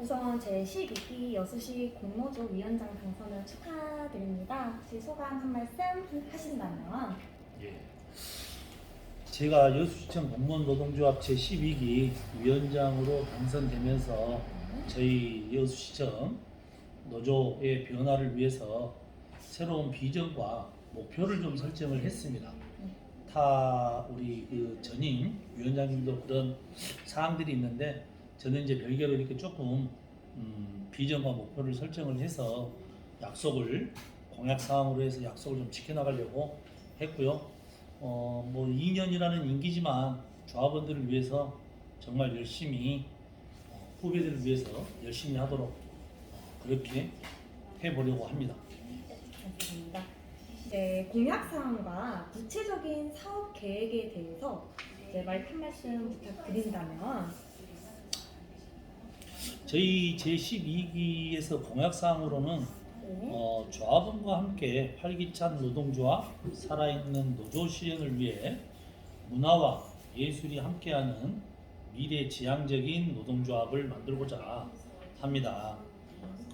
우선 제 12기 여수시 공모조 위원장 당선을 축하드립니다. 혹시 소감 한 말씀 하신다면 예. 제가 여수시청 공무원 노동조합 제 12기 위원장으로 당선되면서 저희 여수시청 노조의 변화를 위해서 새로운 비전과 목표를 좀 설정을 했습니다. 타 우리 그 전임 위원장님도 그런 사항들이 있는데 저는 이제 별개로 이렇게 조금 음, 비전과 목표를 설정을 해서 약속을 공약 사항으로 해서 약속을 좀 지켜나가려고 했고요. 어, 뭐 2년이라는 임기지만 조합원들을 위해서 정말 열심히 어, 후배들을 위해서 열심히 하도록 어, 그렇게 해보려고 합니다. 감사합니다. 이제 공약 사항과 구체적인 사업 계획에 대해서 이제 말한 말씀 부탁드린다면 저희 제12기에서 공약 사항으로는 네. 어, 조합원과 함께 활기찬 노동조합, 살아있는 노조 실현을 위해 문화와 예술이 함께하는 미래 지향적인 노동조합을 만들고자 합니다.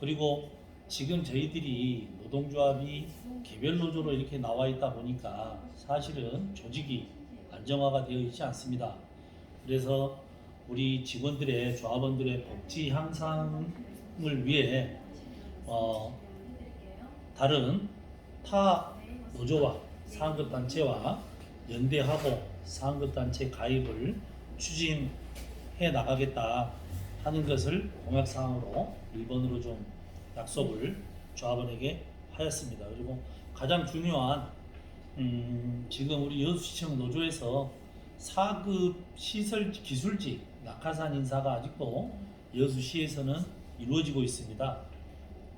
그리고 지금 저희들이 노동조합이 개별 노조로 이렇게 나와 있다 보니까 사실은 조직이 안정화가 되어 있지 않습니다. 그래서 우리 직원들의 조합원들의 복지 향상을 위해 어, 다른 타 노조와 상급 단체와 연대하고 상급 단체 가입을 추진해 나가겠다 하는 것을 공약 사항으로 1번으로 좀 약속을 조합원에게 하였습니다. 그리고 가장 중요한 음, 지금 우리 여수시청 노조에서 4급 시설 기술직 낙하산 인사가 아직도 여수시에서는 이루어지고 있습니다.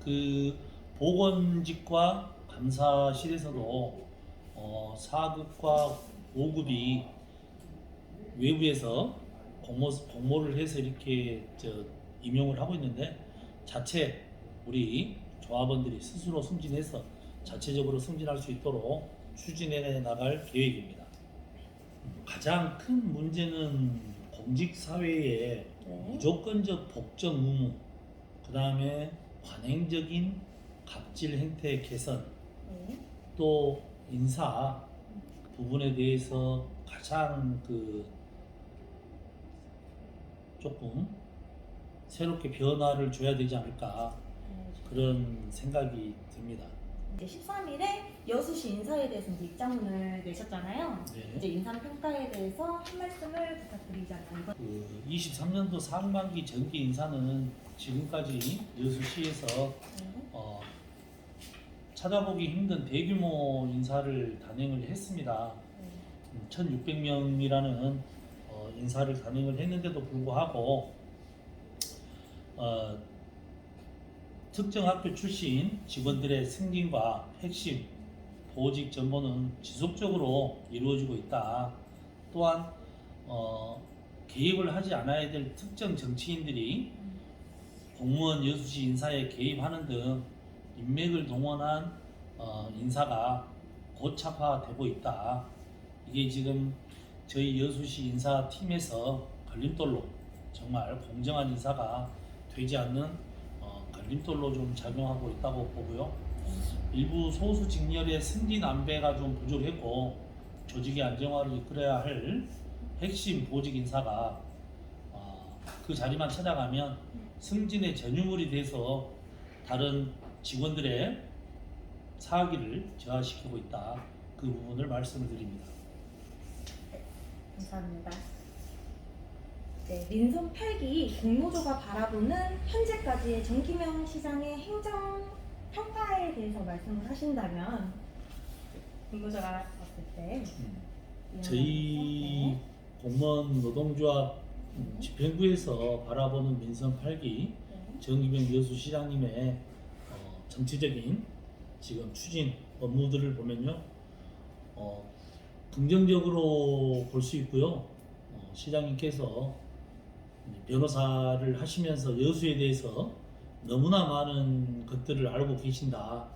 그 보건직과 감사실에서도 어, 4급과 5급이 외부에서 공모, 공모를 해서 이렇게 저 임용을 하고 있는데 자체 우리 조합원들이 스스로 승진해서 자체적으로 승진할 수 있도록 추진해 나갈 계획입니다. 가장 큰 문제는 공직 사회의 네. 무조건적 복적 의무, 그 다음에 관행적인 갑질 행태 개선, 네. 또 인사 부분에 대해서 가장 그 조금 새롭게 변화를 줘야 되지 않을까 그런 생각이 듭니다. 이제 13일에 여수시 인사에 대해서 이제 입장문을 내셨잖아요. 이제 네. 인사 평가에 대해서 한 말씀을 부탁드리자면 그 23년도 상반기 정기 인사는 지금까지 여수시에서 네. 어, 찾아보기 힘든 대규모 인사를 단행을 했습니다. 음, 1,600명이라는 어, 인사를 단행을 했는데도 불구하고 어, 특정 학교 출신 직원들의 승진과 핵심 보직 전보는 지속적으로 이루어지고 있다. 또한 어, 개입을 하지 않아야 될 특정 정치인들이 공무원 여수시 인사에 개입하는 등 인맥을 동원한 어, 인사가 고착화되고 있다. 이게 지금 저희 여수시 인사팀에서 걸림돌로 정말 공정한 인사가 되지 않는 림돌로 좀 작용하고 있다고 보고요. 일부 소수 직렬의 승진 안배가 좀 부족했고 조직의 안정화를 이끌어야 할 핵심 보직 인사가 어, 그 자리만 찾아가면 승진의 전유물이 돼서 다른 직원들의 사기를 저하시키고 있다. 그 부분을 말씀을 드립니다. 감사합니다. 네, 민선 8기 공모조가 바라보는 현재까지의 정기명 시장의 행정 평가에 대해서 말씀을 하신다면 공모조가 봤을 때 음. 저희 공무원 노동조합 음, 집행부에서 바라보는 민선 8기 네. 정기명 여수시장님의 어, 정치적인 지금 추진 업무들을 보면요, 어, 긍정적으로 볼 수 있고요. 어, 시장님께서 변호사를 하시면서 여수에 대해서 너무나 많은 것들을 알고 계신다.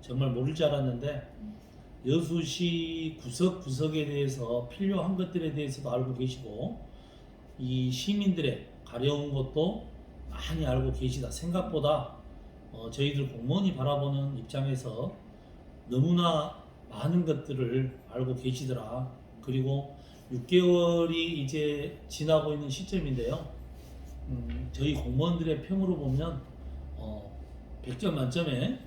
정말 모를 줄 알았는데 여수시 구석구석에 대해서 필요한 것들에 대해서도 알고 계시고 이 시민들의 가려운 것도 많이 알고 계시다. 생각보다 어, 저희들 공무원이 바라보는 입장에서 너무나 많은 것들을 알고 계시더라. 그리고 6개월이 이제 지나고 있는 시점인데요. 음, 저희 공무원들의 평으로 보면 어, 100점 만점에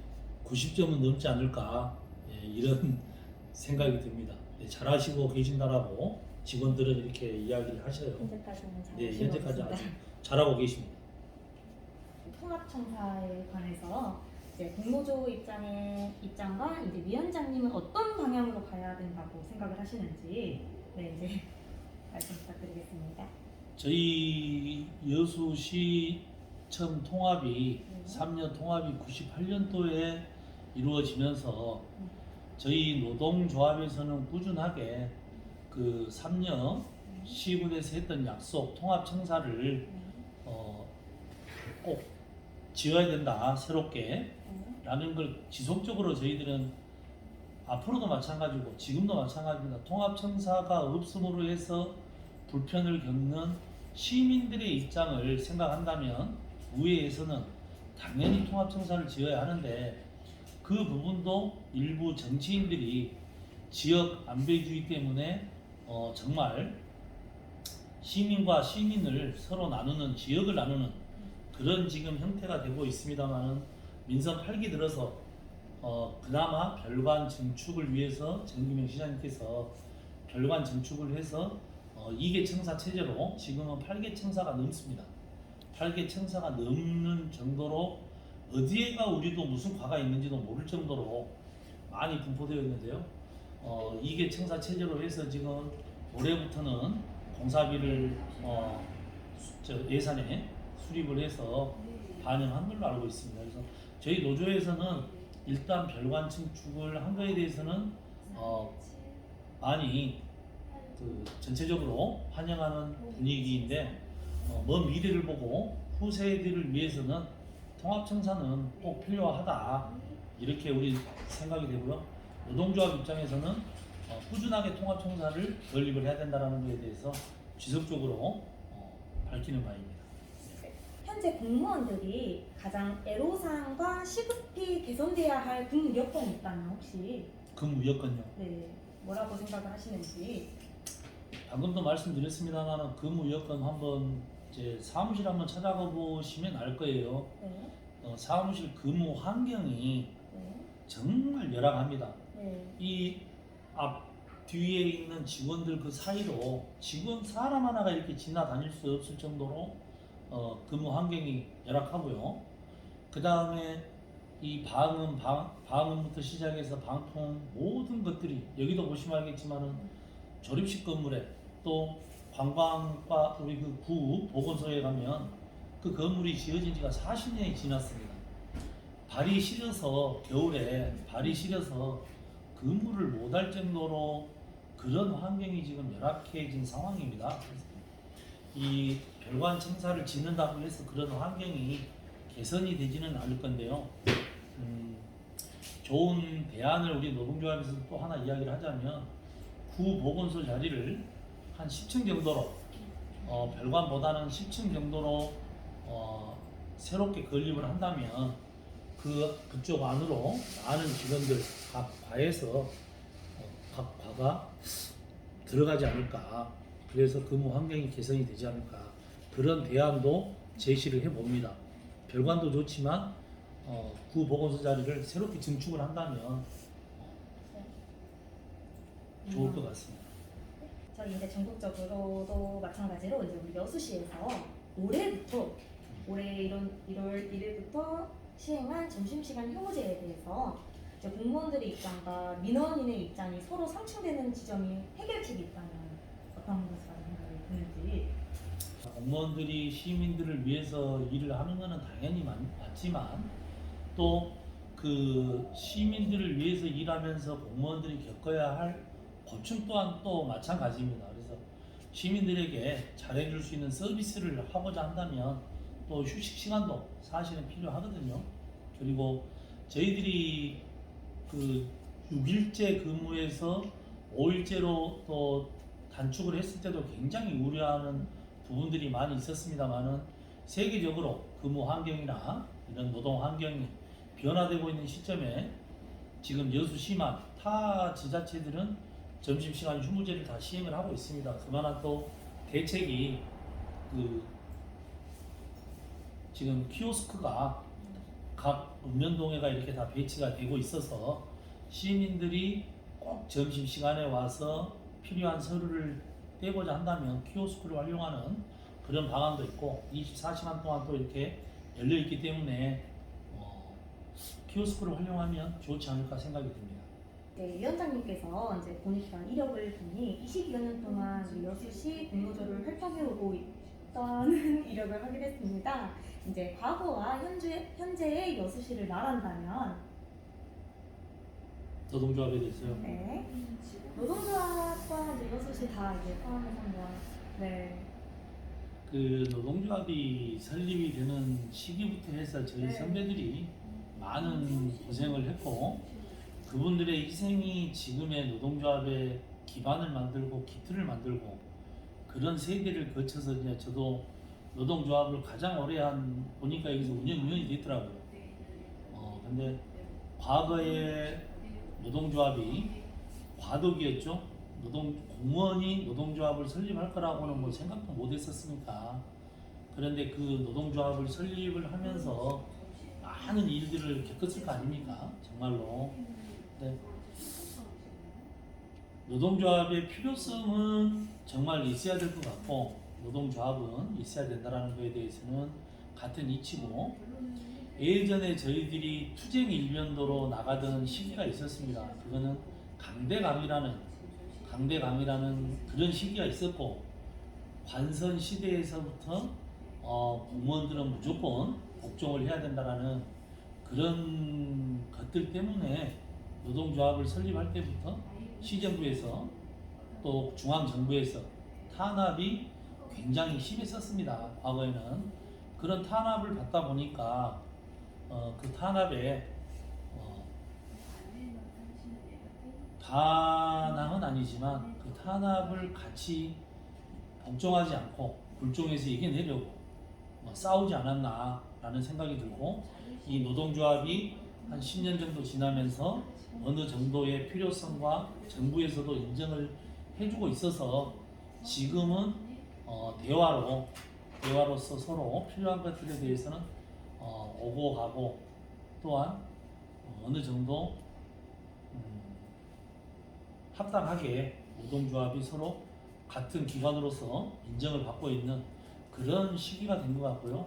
90점은 넘지 않을까 예, 이런 생각이 듭니다. 네, 잘하시고 계신다라고 직원들은 이렇게 이야기를 하셔요. 현재까지는 잘 네, 현재까지. 아주 잘하고 계십니다. 통합청사에 관해서 이제 공모조 입장의 입장과 이제 위원장님은 어떤 방향으로 가야 된다고 생각을 하시는지 네 이제 말씀 부탁드리겠습니다. 저희 여수시청 통합이 네. 3년 통합이 98년도에 이루어지면서 저희 노동조합에서는 꾸준하게 그 3년 시군에서 했던 약속 통합 청사를 어, 꼭 지어야 된다 새롭게 라는 걸 지속적으로 저희들은 앞으로도 마찬가지고 지금도 마찬가지입니다. 통합청사가 없음으로 해서 불편을 겪는 시민들의 입장을 생각한다면 우회에서는 당연히 통합청사를 지어야 하는데 그 부분도 일부 정치인들이 지역 안배주의 때문에 어, 정말 시민과 시민을 서로 나누는 지역을 나누는 그런 지금 형태가 되고 있습니다만은 민선 8기 들어서 어, 그나마 별관 증축을 위해서 정기명 시장님께서 별관 증축을 해서 어, 2개 청사 체제로 지금은 8개 청사가 넘습니다. 8개 청사가 넘는 정도로 어디에가 우리도 무슨 과가 있는지도 모를 정도로 많이 분포되어 있는데요. 어, 2개 청사 체제로 해서 지금 올해부터는 공사비를 어, 예산에 수립을 해서 반영한 걸로 알고 있습니다. 그래서 저희 노조에서는 일단 별관 증축을 한 거에 대해서는 어, 많이 그 전체적으로 환영하는 분위기인데 어, 먼 미래를 보고 후세들을 위해서는 통합청사는 꼭 필요하다 이렇게 우리 생각이 되고요. 노동조합 입장에서는 어, 꾸준하게 통합청사를 건립을 해야 된다는 것에 대해서 지속적으로 어, 밝히는 바입니다. 현재 공무원들이 가장 애로사항과 시급히 개선돼야 할 근무 여건이 있다면 혹시 근무 여건요. 네 뭐라고 생각을 하시는지 방금도 말씀드렸습니다만 근무 여건 한번 이제 사무실 한번 찾아가 보시면 알 거예요. 네, 어, 사무실 근무 환경이 네, 정말 열악합니다. 네, 이 앞 뒤에 있는 직원들 그 사이로 직원 사람 하나가 이렇게 지나다닐 수 없을 정도로 어, 근무 환경이 열악하고요. 그 다음에 이 방음, 방, 방음부터 시작해서 방통 모든 것들이 여기도 보시면 알겠지만은 조립식 건물에 또 관광과 우리 그 구 보건소에 가면 그 건물이 지어진 지가 40년이 지났습니다. 발이 시려서 겨울에 발이 시려서 근무를 못할 정도로 그런 환경이 지금 열악해진 상황입니다. 이 별관 청사를 짓는다고 해서 그런 환경이 개선이 되지는 않을 건데요. 음, 좋은 대안을 우리 노동조합에서 또 하나 이야기를 하자면 구 보건소 자리를 한 10층 정도로 어, 별관보다는 10층 정도로 어, 새롭게 건립을 한다면 그 그쪽 안으로 많은 직원들 각 과에서 어, 각 과가 들어가지 않을까 그래서 근무 환경이 개선이 되지 않을까 그런 대안도 제시를 해봅니다. 별관도 좋지만 어, 구 보건소 자리를 새롭게 증축을 한다면 좋을 것 같습니다. 저희 이제 전국적으로도 마찬가지로 이제 우리 여수시에서 올해부터 올해 1월, 1월 1일부터 시행한 점심시간 휴무제에 대해서 이제 공무원들의 입장과 민원인의 입장이 서로 상충되는 지점이 해결책이 있다면 어떤 드는지 공무원들이 시민들을 위해서 일을 하는 것은 당연히 맞, 맞지만 또 그 시민들을 위해서 일하면서 공무원들이 겪어야 할 고충 또한 또 마찬가지입니다. 그래서 시민들에게 잘해줄 수 있는 서비스를 하고자 한다면 또 휴식 시간도 사실은 필요하거든요. 그리고 저희들이 그 6일째 근무에서 5일째로 또 단축을 했을 때도 굉장히 우려하는 부분들이 많이 있었습니다만은 세계적으로 근무 환경이나 이런 노동 환경이 변화되고 있는 시점에 지금 여수시만 타 지자체들은 점심시간 휴무제를 다 시행을 하고 있습니다. 그만한 또 대책이 그 지금 키오스크가 각 읍면동에가 이렇게 다 배치가 되고 있어서 시민들이 꼭 점심시간에 와서 필요한 서류를 떼고자 한다면 키오스크를 활용하는 그런 방안도 있고 24시간 동안 또 이렇게 열려 있기 때문에 어, 키오스크를 활용하면 좋지 않을까 생각이 듭니다. 네, 위원장님께서 이제 본인기간 이력을 보니 22여 년 동안 여수시 공모조를 활동해오고 있다는 이력을 확인했습니다. 이제 과거와 현재, 현재의 여수시를 말한다면 노동조합에 대해서요. 네, 노동조합과 이제 여수시 다 이제 포함해서 한번 네, 그 노동조합이 설립이 되는 시기부터 해서 저희 네. 선배들이 많은 고생을 했고 그분들의 희생이 지금의 노동조합의 기반을 만들고 기틀을 만들고 그런 세대를 거쳐서 이제 저도 노동조합을 가장 오래 한 보니까 여기서 운영위원이 됐더라고요. 어 근데 과거에 노동조합이 과도기였죠. 노동 공무원이 노동조합을 설립할 거라고는 뭐 생각도 못했었으니까. 그런데 그 노동조합을 설립을 하면서 많은 일들을 겪었을 거 아닙니까? 정말로. 네. 노동조합의 필요성은 정말 있어야 될 것 같고 노동조합은 있어야 된다라는 거에 대해서는 같은 이치고 예전에 저희들이 투쟁 일변도로 나가던 시기가 있었습니다. 그거는 강대강이라는 강대강이라는 그런 시기가 있었고 관선 시대에서부터 어, 공무원들은 무조건 복종을 해야 된다라는 그런 것들 때문에 노동조합을 설립할 때부터 시정부에서 또 중앙정부에서 탄압이 굉장히 심했었습니다. 과거에는 그런 탄압을 받다 보니까 어, 그 탄압에 어, 반항은 아니지만 그 탄압을 같이 복종하지 않고 불종해서 이겨내려고 뭐 싸우지 않았나라는 생각이 들고 이 노동조합이 한 10년 정도 지나면서 어느 정도의 필요성과 정부에서도 인정을 해주고 있어서 지금은 어, 대화로 대화로서 서로 필요한 것들에 대해서는 어, 오고 가고 또한 어, 어느 정도 음, 합당하게 노동조합이 서로 같은 기관으로서 인정을 받고 있는 그런 시기가 된 것 같고요.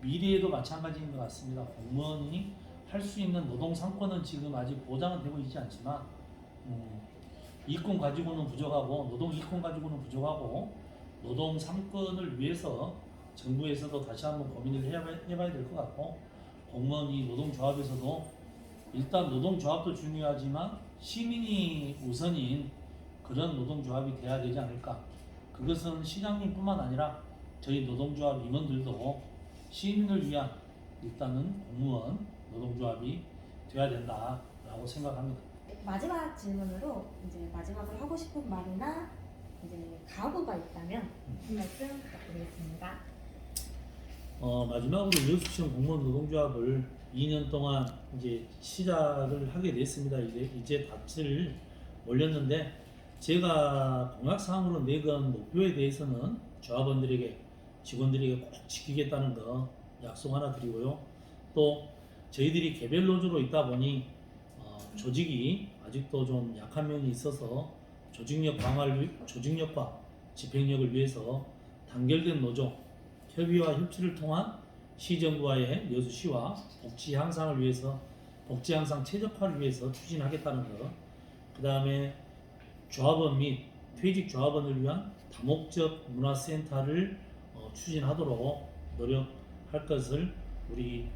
미래에도 마찬가지인 것 같습니다. 공무원이 할 수 있는 노동 상권은 지금 아직 보장은 되고 있지 않지만 음, 이권 가지고는 부족하고 노동 이권 가지고는 부족하고 노동 상권을 위해서 정부에서도 다시 한번 고민을 해야, 해봐야 될 것 같고 공무원 이 노동조합에서도 일단 노동조합도 중요하지만 시민이 우선인 그런 노동조합이 돼야 되지 않을까 그것은 시장님뿐만 아니라 저희 노동조합 임원들도 시민을 위한 일단은 공무원 노동조합이 돼야 된다라고 생각합니다. 마지막 질문으로 이제 마지막으로 하고 싶은 말이나 이제 각오가 있다면 한 말씀 부탁드리겠습니다. 어, 마지막으로 여수시청 공무원 노동조합을 2년 동안 이제 시작을 하게 됐습니다. 이제 이제 닻을 올렸는데 제가 공약 사항으로 내건 목표에 대해서는 조합원들에게 직원들에게 꼭 지키겠다는 거 약속 하나 드리고요. 또 저희들이 개별 노조로 있다 보니 어, 조직이 아직도 좀 약한 면이 있어서 조직력 강화를 위- 조직력과 집행력을 위해서 단결된 노조 협의와 협치를 통한 시정부와의 여수시와 복지 향상을 위해서 복지 향상 최적화를 위해서 추진하겠다는 것. 그 다음에 조합원 및 퇴직 조합원을 위한 다목적 문화센터를 어, 추진하도록 노력할 것을 우리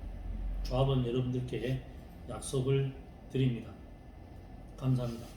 조합원 여러분들께 약속을 드립니다. 감사합니다.